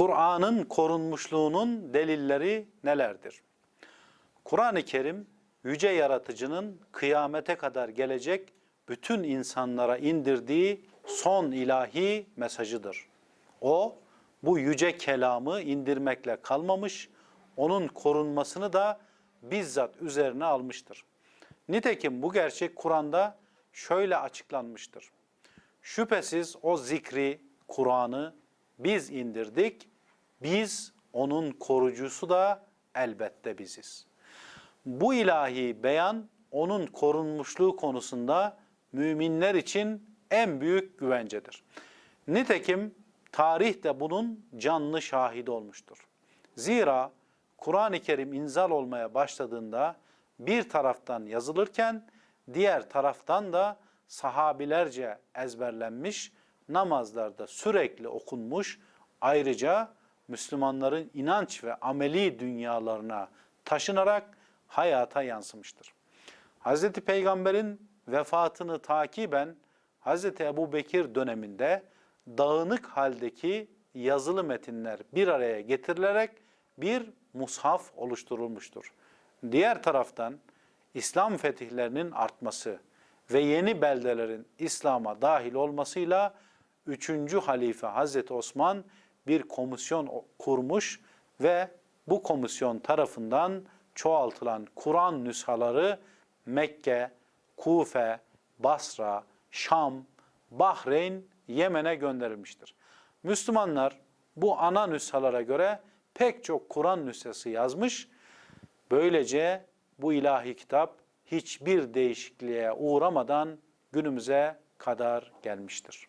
Kur'an'ın korunmuşluğunun delilleri nelerdir? Kur'an-ı Kerim yüce yaratıcının kıyamete kadar gelecek bütün insanlara indirdiği son ilahi mesajıdır. O bu yüce kelamı indirmekle kalmamış, onun korunmasını da bizzat üzerine almıştır. Nitekim bu gerçek Kur'an'da şöyle açıklanmıştır. Şüphesiz o zikri, Kur'an'ı biz indirdik, biz onun korucusu da elbette biziz. Bu ilahi beyan onun korunmuşluğu konusunda müminler için en büyük güvencedir. Nitekim tarih de bunun canlı şahidi olmuştur. Zira Kur'an-ı Kerim inzal olmaya başladığında bir taraftan yazılırken diğer taraftan da sahabilerce ezberlenmiş, namazlarda sürekli okunmuş, ayrıca Müslümanların inanç ve ameli dünyalarına taşınarak hayata yansımıştır. Hz. Peygamber'in vefatını takiben Hz. Ebu Bekir döneminde dağınık haldeki yazılı metinler bir araya getirilerek bir mushaf oluşturulmuştur. Diğer taraftan İslam fetihlerinin artması ve yeni beldelerin İslam'a dahil olmasıyla 3. halife Hazreti Osman bir komisyon kurmuş ve bu komisyon tarafından çoğaltılan Kur'an nüshaları Mekke, Kufe, Basra, Şam, Bahreyn, Yemen'e gönderilmiştir. Müslümanlar bu ana nüshalara göre pek çok Kur'an nüshası yazmış. Böylece bu ilahi kitap hiçbir değişikliğe uğramadan günümüze kadar gelmiştir.